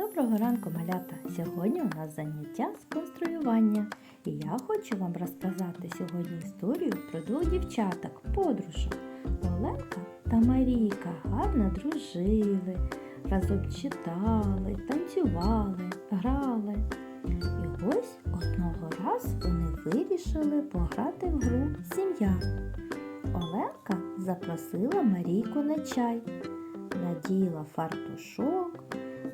Доброго ранку, малята! Сьогодні у нас заняття з конструювання. І я хочу вам розказати сьогодні історію про двох дівчаток, подружок. Оленка та Марійка гарно дружили, разом читали, танцювали, грали. І ось одного разу вони вирішили пограти в гру Сім'я. Оленка запросила Марійку на чай, наділа фартушок,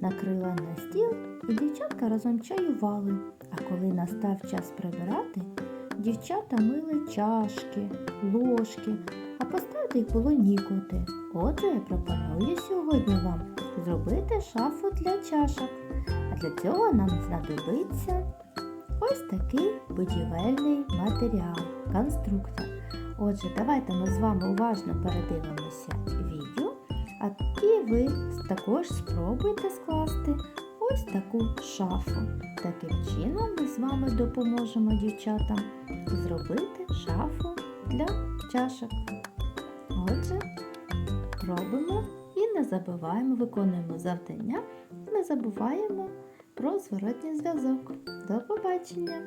накрила на стіл, і дівчатка разом чаювали. А коли настав час прибирати, дівчата мили чашки, ложки, а поставити їх було нікуди. Отже, я пропоную сьогодні вам зробити шафу для чашок. А для цього нам знадобиться ось такий будівельний матеріал, конструктор. Отже, давайте ми з вами уважно передивимося відео, а і ви також спробуйте скласти ось таку шафу. Таким чином ми з вами допоможемо дівчатам зробити шафу для чашок. Отже, робимо і не забуваємо, виконуємо завдання, не забуваємо про зворотній зв'язок. До побачення!